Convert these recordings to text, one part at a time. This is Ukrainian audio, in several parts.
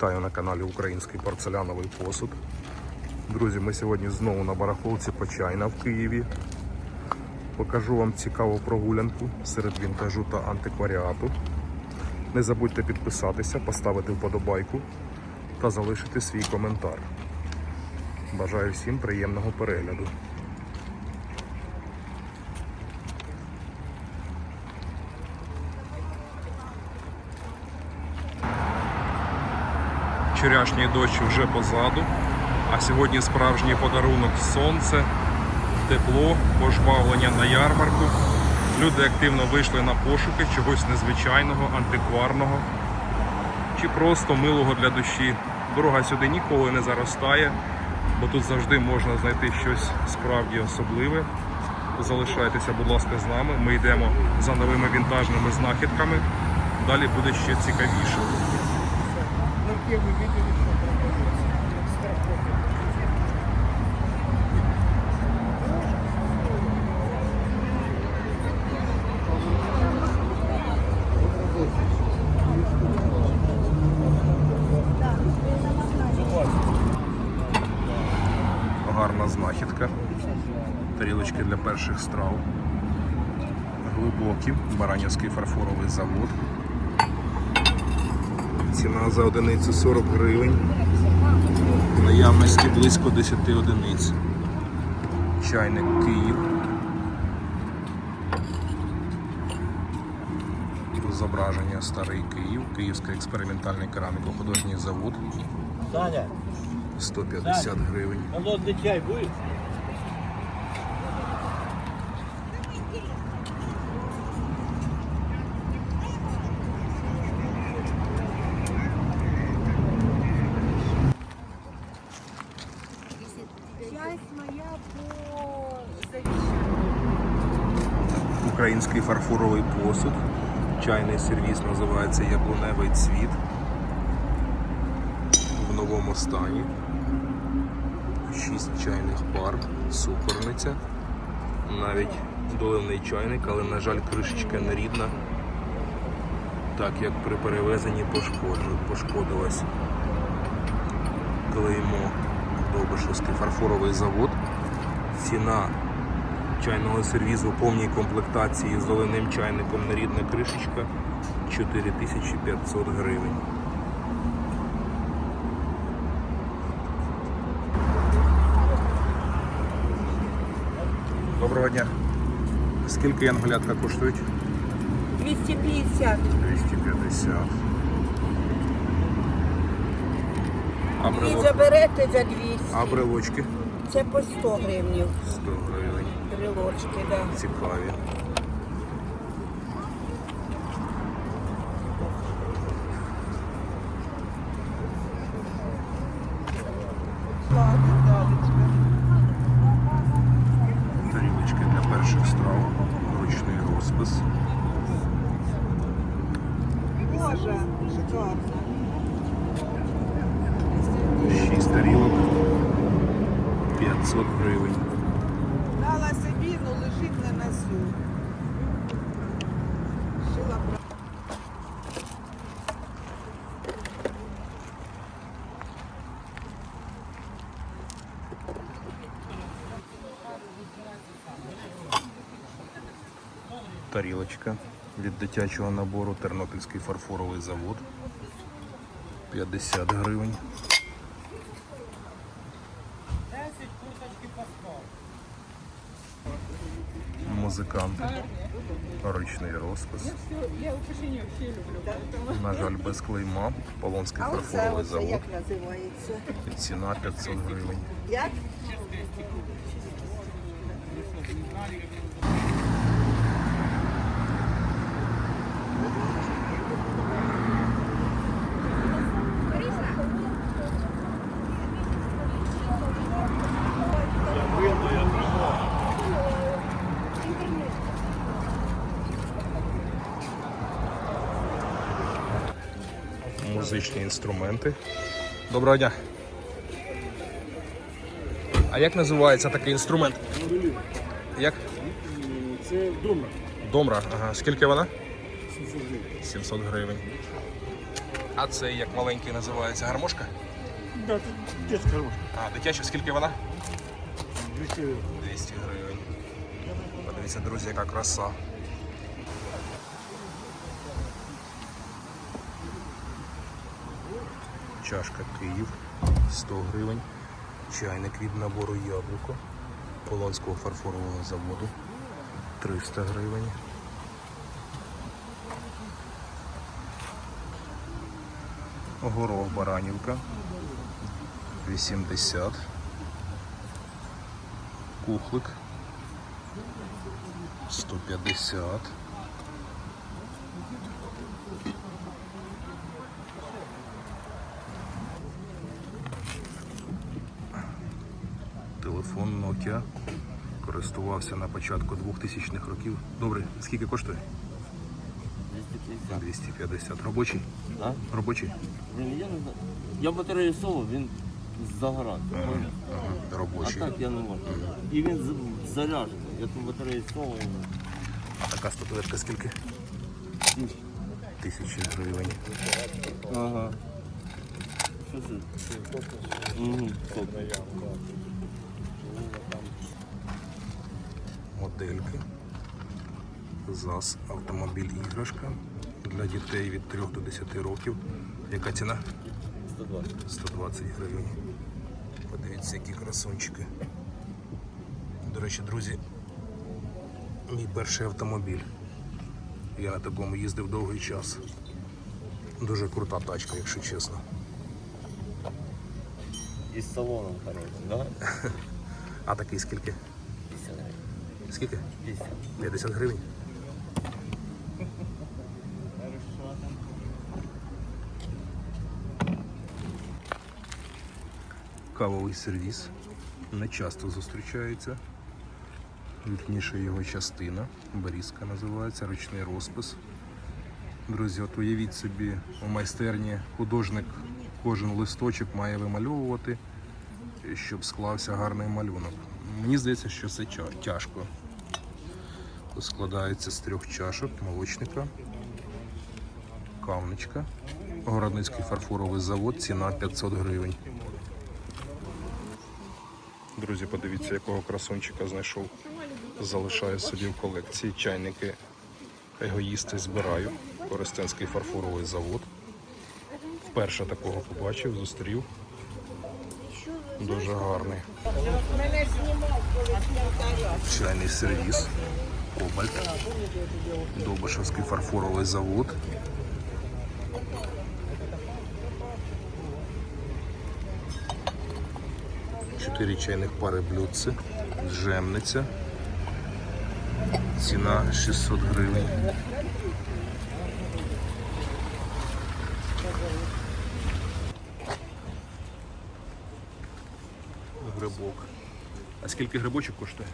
Вітаю на каналі Український порцеляновий посуд. Друзі, ми сьогодні знову на барахолці Почайна в Києві. Покажу вам цікаву прогулянку серед вінтажу та антикваріату. Не забудьте підписатися, поставити вподобайку та залишити свій коментар. Бажаю всім приємного перегляду. Вчорашній дощ вже позаду, а сьогодні справжній подарунок сонце, тепло, пожвавлення на ярмарку. Люди активно вийшли на пошуки чогось незвичайного, антикварного чи просто милого для душі. Дорога сюди ніколи не заростає, бо тут завжди можна знайти щось справді особливе. Залишайтеся, будь ласка, з нами. Ми йдемо за новими вінтажними знахідками. Далі буде ще цікавіше. Где вы видели, что продается? Гарна знахідка. Тарілочки для перших страв. Глибокі. Баранівський фарфоровий завод. Ціна за одиницю 40 гривень. В Наявності близько 10 одиниць. Чайник Київ. Зображення Старий Київ, Київський експериментальний кераміко-художній завод. Саня, 150 гривень. Український фарфоровий посуд. Чайний сервіс називається Яблуневий цвіт. В новому стані. Шість чайних пар, сукорниця. Навіть доливний чайник, але, на жаль, кришечка не рідна, так як при перевезенні пошкодилась. Клеймо Довбишевський фарфоровий завод. Ціна чайного сервізу в повній комплектації з оленим чайником нерідна кришечка 4500 гривень. Доброго дня. Скільки янголятка коштують? 250. 250. А, І брело... заберете за 200. а брелочки? Це по 100 гривнів. 100 гривень. Брелочки, да. Цікаві. Тарілочки для перших страв, ручний розпис. Боже, шикарно. 6 тарілок 500 гривень. Дала собі, ну лежить на носу. Шила про- Тарілочка від дитячого набору Тернопільський фарфоровий завод. 50 гривень. Музиканти. Ручний розпис. На жаль, без клейма. Полонський фарфоровий завод. Ціна 500 гривень. Як? Музичні інструменти. Доброго дня. А як називається такий інструмент? Як? Це дома. Домра. Ага. Скільки вона? 700 гривень. 700 гривень. А це як маленький називається гармошка? Да, тут детська ручка. А, дитяча, скільки вона? 200 гривень. 200 гривень. Подивіться, друзі, яка краса. Чашка Київ 100 гривень. Чайник від набору яблуко Полонського фарфорового заводу 300 гривень. Горох Баранівка 80 кухлик 150 Nokia користувався на початку 2000-х років. Добре, скільки коштує? 250. 250. Робочий? А? Робочий? Я не знаю. Я батарею соло, він загорає. Ага, А так я не можу. І він з- заряджений. Я ту батарею соло. А така статуетка скільки? Тисячі гривень. Ага. Що це? Угу. Модельки. ЗАЗ автомобіль іграшка для дітей від 3 до 10 років. Яка ціна? 120. 120 гривень. Подивіться, які красунчики. До речі, друзі, мій перший автомобіль. Я на такому їздив довгий час. Дуже крута тачка, якщо чесно. І з салоном хороший, да? А такий скільки? 50 гривень. Скільки? 50. 50 гривень. Кавовий сервіс не часто зустрічається. Вікніша його частина, барізка називається, ручний розпис. Друзі, от уявіть собі, у майстерні художник кожен листочок має вимальовувати, щоб склався гарний малюнок. Мені здається, що це тяжко складається з трьох чашок молочника, кавничка, Городницький фарфоровий завод, ціна 500 гривень. Друзі, подивіться, якого красунчика знайшов. Залишаю собі в колекції. Чайники егоїсти збираю. Коростенський фарфоровий завод. Вперше такого побачив, зустрів. Дуже гарний. Чайний сервіс. Кобальт. Довбишевський фарфоровий завод. Чотири чайних пари блюдце. Жемниця. Ціна 600 гривень. Грибок. А скільки грибочок коштує?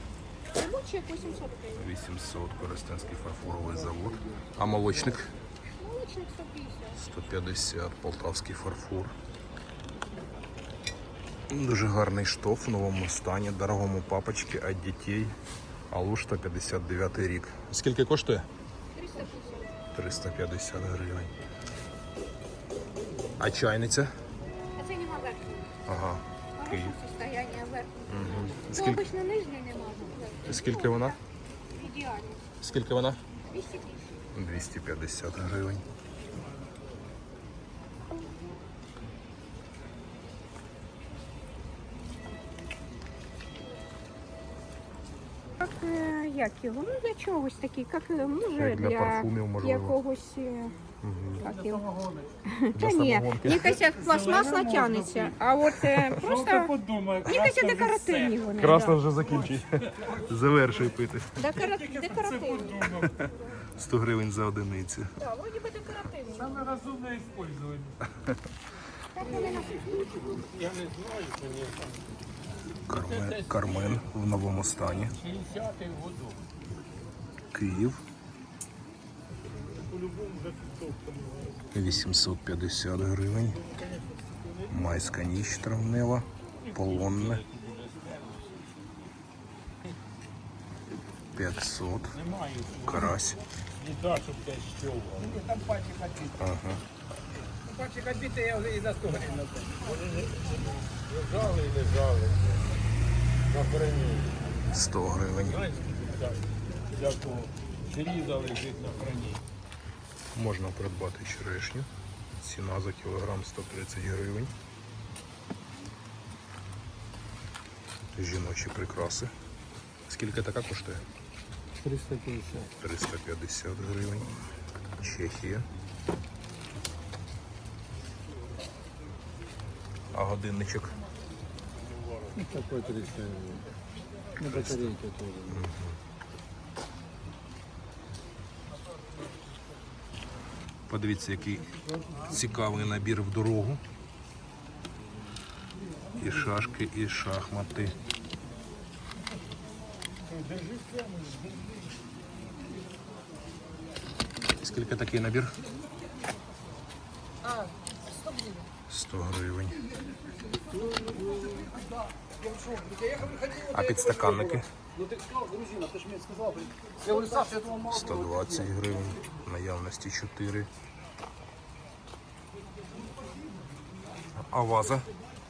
Лучше 800 гривень. 800 Коростенський фарфоровий завод. А молочник Молочник 150. 150 Полтавський фарфор. Дуже гарний штоф в новому стані, дорогому папочці від дітей. Алушта 59 рік. Скільки коштує? 350. 350 гривень. А чайниця? А це нема верхнього. Ага. Київ. Хороше состояние. Угу. Скільки, обично нижньої нема. Скільки вона? Скільки вона? 250. 250 гривень. Як його? Ну, для чогось такий, як, е, може, Як для парфумів, можливо. якогось... е, Як його? Та ні, самогонки. кажеться, пластмасла тягнеться, а от е, просто, подумай, кажеться, декоративні вони. Красно вже закінчуй. Завершуй пити. Декора- Декоративні. 100 гривень за одиницю. Так, вроді би декоративні. Саме розумне использование. Так вони на Кармен, Кармен в новому стані. 60-й году. Київ. 850 гривень. Майська ніч травнева. Полонне. 500. Карась. Ага. Пачка біти, я вже і за 100 гривень. напевно. Лежали і лежали. На храні. 100 гривень. Дякую. Різали жить на храні. Можна придбати черешню. Ціна за кілограм 130 гривень. Жіночі прикраси. Скільки така коштує? 350. 350 гривень. Чехія. Годинничок Ну, такой 300 гривен. Ну, батарейка. Подивіться, який цікавий набір в дорогу. І шашки, і шахмати. Скільки такий набір? 100 гривень. А підстаканники? 120 гривень, наявності 4. А ваза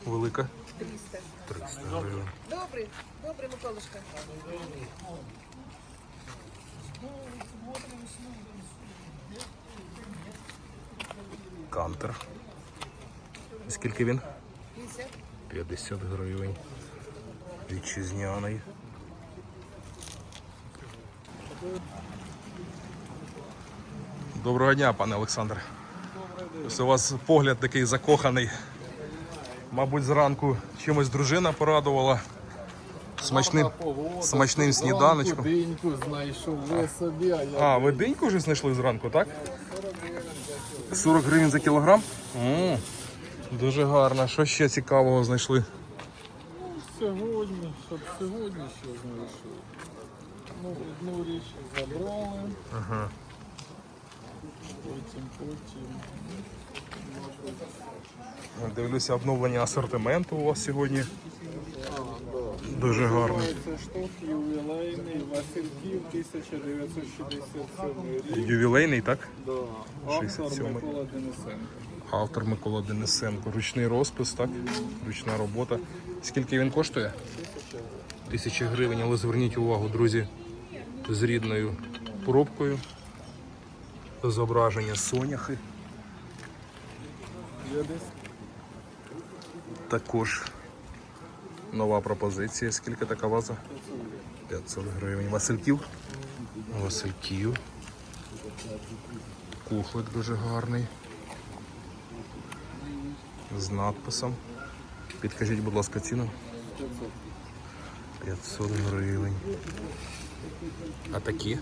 велика? 300. 300 гривень. Добрий, добрий, Миколушка. Кантер. Скільки він? 50. 50 гривень. Вітчизняний. Доброго дня, пане Олександр. Ось у вас погляд такий закоханий. Мабуть, зранку чимось дружина порадувала. Смачним, смачним сніданочком. Деньку знайшов ви собі, а я А, ви диньку вже знайшли зранку, так? 40 гривень за кілограм? М, Дуже гарно. Що ще цікавого знайшли? сьогодні, щоб сьогодні ще знайшов. Ну, одну річ забрали. Ага. Потім, потім. Дивлюся, обновлення асортименту у вас сьогодні. Дуже гарно. Це шток ювілейний, Васильків, 1967 рік. Ювілейний, так? Да. Автор 67-й. Микола Денисенко. Автор Микола Денисенко. Ручний розпис, так? Ручна робота. Скільки він коштує? Тисяча гривень, але зверніть увагу, друзі, з рідною пробкою. Зображення соняхи. Також нова пропозиція. Скільки така ваза? 500 гривень. Васильків? Васильків. Кухлик дуже гарний. З надписом. Підкажіть, будь ласка, ціну. 500 гривень. А такі?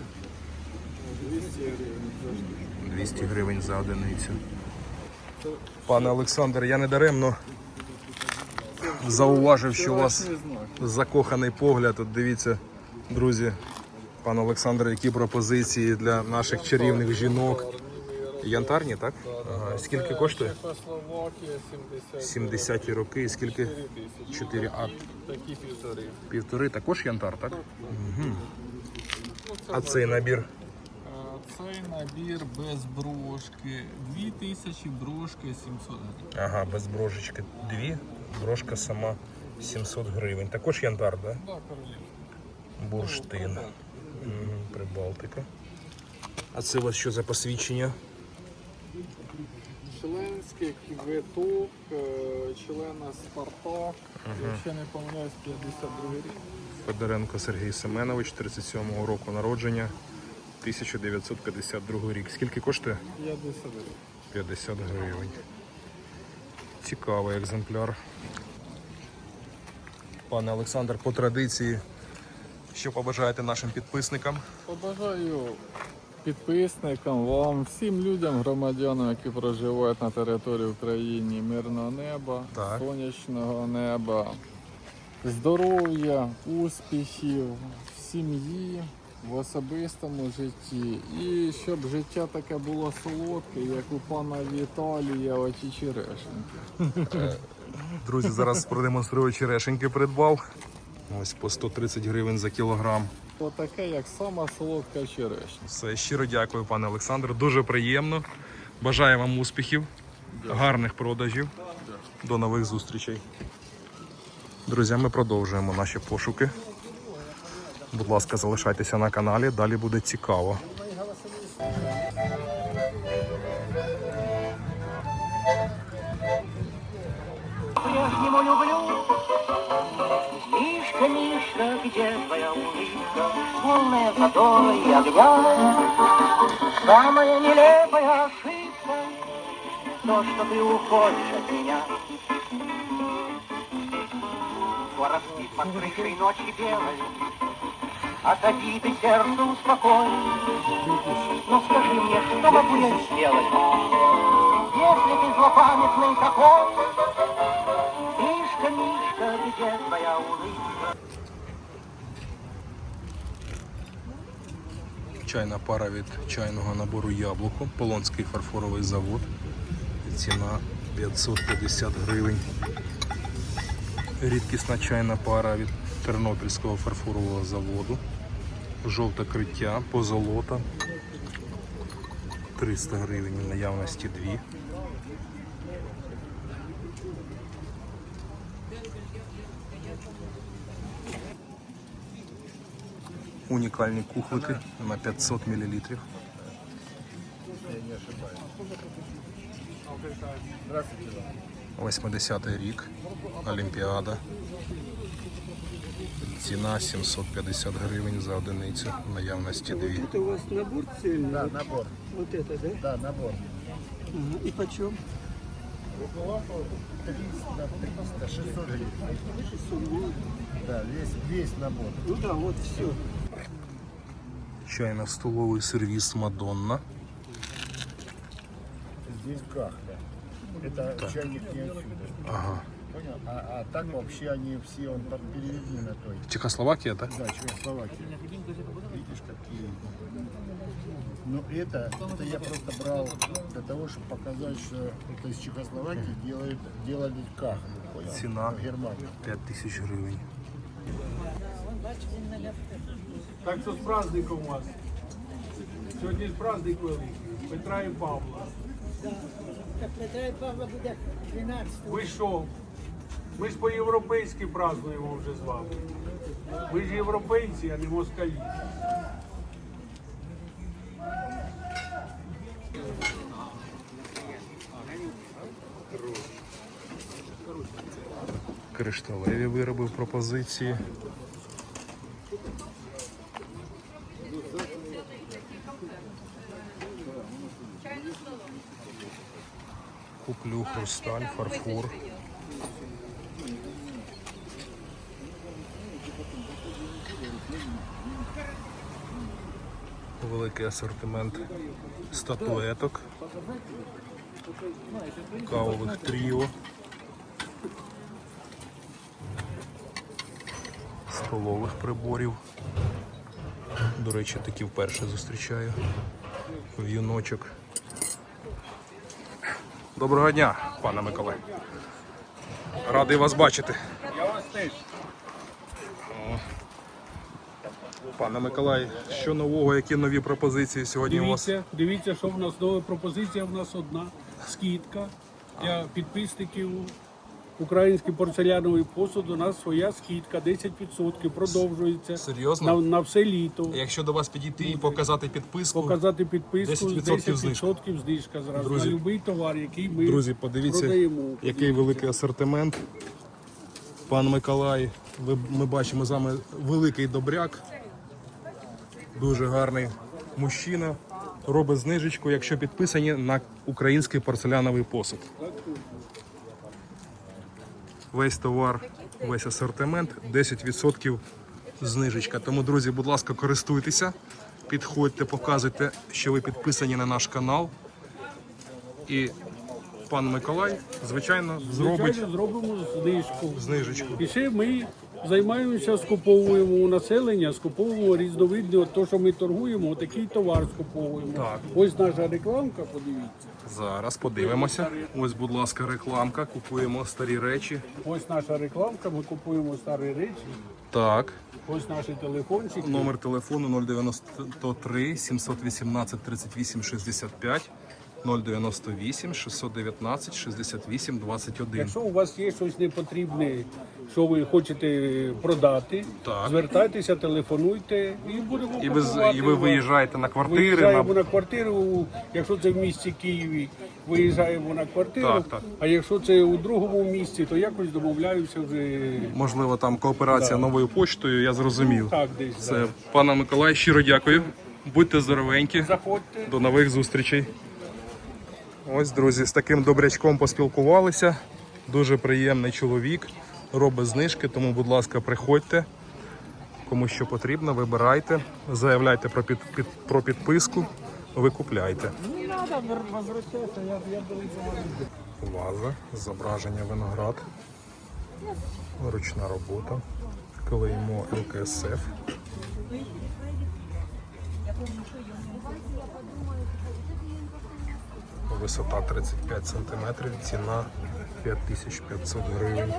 200 гривень за одиницю. Пане Олександр, я не даремно зауважив, що у вас закоханий погляд. От дивіться, друзі, пан Олександр, які пропозиції для наших чарівних жінок. Янтарні, так? Скільки коштує? Чехословакія, 70 70-ті роки. І скільки? тисячі. 4, а Такі півтори. півтори також янтар, так? Ну, це А цей набір Е, Цей набір без брошки. 2000 брошки 700 гривень. Ага, без брошечки. Дві, брошка сама 700 гривень. Також янтар, так? Да? Да, королів. Бурштин. Мгм, Прибалтика. А це у вас що за посвідчення? Членський квиток, е, члена Спартак. Якщо не помиляюсь, 52 рік. Федоренко Сергій Семенович, 37-го року народження, 1952 рік. Скільки коштує? 50 гривень. 50 гривень. Цікавий екземпляр. Пане Олександр, по традиції, що побажаєте нашим підписникам? Побажаю підписникам, вам, всім людям, громадянам, які проживають на території України, мирного неба, Так. сонячного неба, здоров'я, успіхів в сім'ї, в особистому житті. І щоб життя таке було солодке, як у пана Віталія, оті черешеньки. Друзі, зараз продемонструю черешеньки придбав. Ось по 130 гривень за кілограм. То таке, як сама солодка черешня. Все, щиро дякую, пане Олександр. Дуже приємно. Бажаю вам успіхів. Гарних продажів. До нових зустрічей. Друзі, ми продовжуємо наші пошуки. Будь ласка, залишайтеся на каналі, далі буде цікаво. Полная которой огня? Самая нелепая ошибка, то, что ты уходишь от меня. Скоро спит под крышей ночи белой, от обиды сердце успокой. Но скажи мне, что могу я сделать, если ты злопамятный такой? Чайна пара від чайного набору яблуко, Полонський фарфоровий завод. Ціна 550 гривень. Рідкісна чайна пара від Тернопільського фарфорового заводу. Жовте криття, позолота. 300 гривень наявності дві Унікальні кухлики на 500 мл. 80-й рік, Олімпіада. Ціна 750 гривень за одиницю, в наявності дві. Это у вас набор цельный? Да, Вот- набор. Вот это, да? Да, набор. Ага. И почем? 300, 300, 600 гривен. 600 гривен. Да, весь, весь набор. Ну да, вот все. Чайно-столовий сервіс Мадонна. Здесь кахля. Это чайник не отсюда. Ага. Понял? А, а так вообще они все, он под переведены на той. Чехословакія, так? Да, Чехословакия. Видишь, какие. Но это, это я просто брал для того, чтобы показать, что это из Чехословакии делают, делали кахлю. Понял? Цена. В Германии. 5 тисяч гривень. Так що з праздником у вас. Сьогодні ж праздник великий. Петра і Павла. Так Петра і Павла буде 12 Ви що? Ми ж по-європейськи празднуємо вже з вами. Ви ж європейці, а не москалі. Кришталеві вироби в пропозиції. Хрусталь, фарфор. Великий асортимент статуеток, кавових тріо. столових приборів. До речі, такі вперше зустрічаю. В'юночок. Доброго дня, пане Миколай. Радий вас бачити. Пане Миколай, що нового, які нові пропозиції сьогодні у вас? Дивіться, дивіться, що в нас нова пропозиція. В нас одна скидка для підписників. Український порцеляновий посуд. У нас своя скидка, 10% продовжується Серйозно? на, на все літо. Якщо до вас підійти і показати підписку, Показати підписку 10% 10% знижка. знижка зразу Друзі, на будь-який товар, який ми Друзі, подивіться, продаємо. який великий асортимент. Пан Миколай, ви, ми бачимо з вами великий добряк. Дуже гарний мужчина. Робить знижечку, якщо підписані на український порцеляновий посуд. Весь товар, весь асортимент, 10% знижечка. Тому, друзі, будь ласка, користуйтеся, підходьте, показуйте, що ви підписані на наш канал. І пан Миколай, звичайно, зробить Звичайно, зробимо знижку. знижечку. І ще ми займаємося, скуповуємо у населення, скуповуємо різновидні, от то, що ми торгуємо, такий товар скуповуємо. Так. Ось наша рекламка, подивіться. Зараз подивимося. Ось, будь ласка, рекламка. Купуємо старі речі. Ось наша рекламка, ми купуємо старі речі. Так, Ось наші телефончики. номер телефону 093 718 38 65. 098 619 68 21. Якщо у вас є щось непотрібне, що ви хочете продати, Так. звертайтеся, телефонуйте і будемо І ви, з- і ви виїжджаєте на квартири. Виїжджаємо На... на квартиру, якщо це в місті Києві, виїжджаємо на квартиру. Так, так. А якщо це у другому місті, то якось домовляюся вже Можливо, там кооперація новою поштою, я зрозумів. так десь. Це да. пана Миколай, щиро дякую. Будьте здоровенькі. Заходьте. До нових зустрічей. Ось, друзі, з таким добрячком поспілкувалися. Дуже приємний чоловік. Робить знижки, тому, будь ласка, приходьте. Кому що потрібно, вибирайте, заявляйте про, під, під, про підписку, ви купляйте. Ваза, зображення виноград, ручна робота, клеймо ЛКСФ. Висота 35 см, ціна 5500 гривень.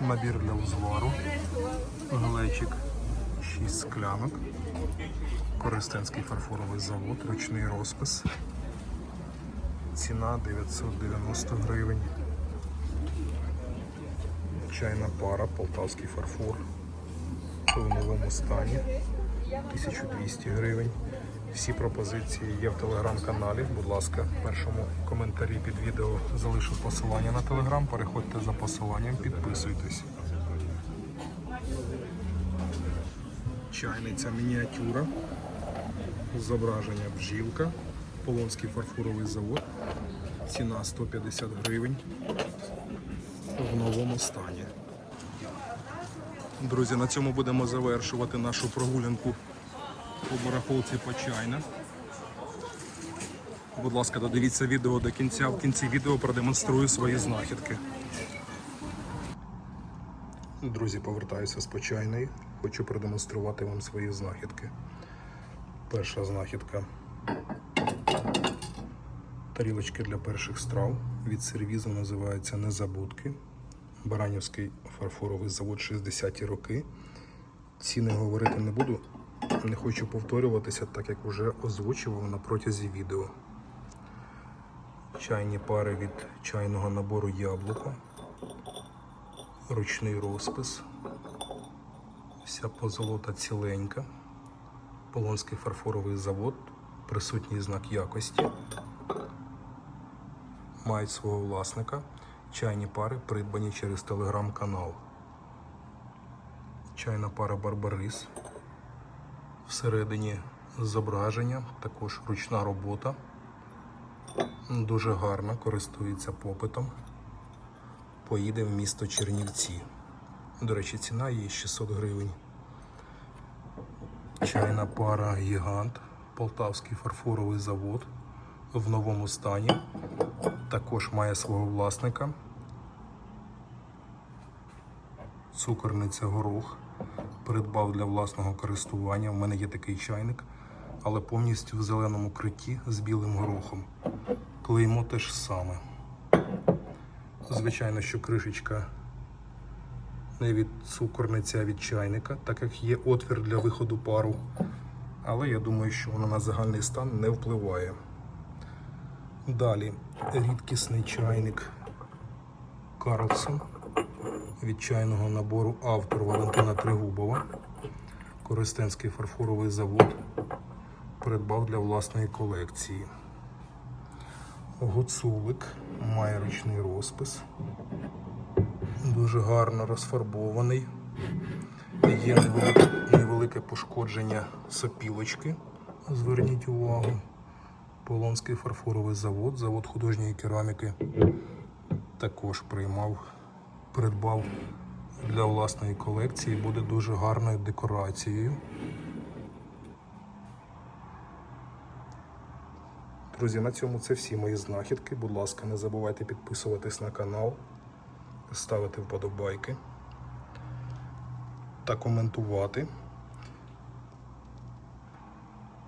Набір для узвару, глечик 6 склянок, Коростенський фарфоровий завод, ручний розпис. Ціна 990 гривень. Чайна пара, полтавський фарфор в новому стані 1200 гривень. Всі пропозиції є в телеграм-каналі. Будь ласка, в першому коментарі під відео залишу посилання на телеграм. Переходьте за посиланням, підписуйтесь. Чайниця мініатюра. Зображення бджілка. Полонський фарфоровий завод. Ціна 150 гривень. В новому стані. Друзі, на цьому будемо завершувати нашу прогулянку по барахолці Почайна. Будь ласка, додивіться відео до кінця. В кінці відео продемонструю свої знахідки. Друзі, повертаюся з Почайної. Хочу продемонструвати вам свої знахідки. Перша знахідка. Тарілочки для перших страв. Від сервізу називаються Незабудки. Баранівський фарфоровий завод 60-ті роки. Ціни говорити не буду. Не хочу повторюватися, так як вже озвучував на протязі відео. Чайні пари від чайного набору яблуко. Ручний розпис. Вся позолота ціленька. Полонський фарфоровий завод. Присутній знак якості. Мають свого власника. Чайні пари придбані через телеграм-канал. Чайна пара Барбарис. Всередині зображення, також ручна робота. Дуже гарна, користується попитом. Поїде в місто Чернівці. До речі, ціна її 600 гривень. Чайна пара Гігант, Полтавський фарфоровий завод в новому стані. Також має свого власника. Цукорниця горох. Придбав для власного користування. У мене є такий чайник, але повністю в зеленому критті з білим горохом. Клеймо те ж саме. Звичайно, що кришечка не від цукорниці, а від чайника, так як є отвір для виходу пару. Але я думаю, що воно на загальний стан не впливає. Далі рідкісний чайник Карлсон від чайного набору автор Валентина Тригубова. Коростенський фарфоровий завод придбав для власної колекції. Гуцулик має ручний розпис. Дуже гарно розфарбований. Є невелике пошкодження сопілочки. Зверніть увагу. Полонський фарфоровий завод, завод художньої кераміки також приймав, придбав для власної колекції. Буде дуже гарною декорацією. Друзі, на цьому це всі мої знахідки. Будь ласка, не забувайте підписуватись на канал, ставити вподобайки та коментувати.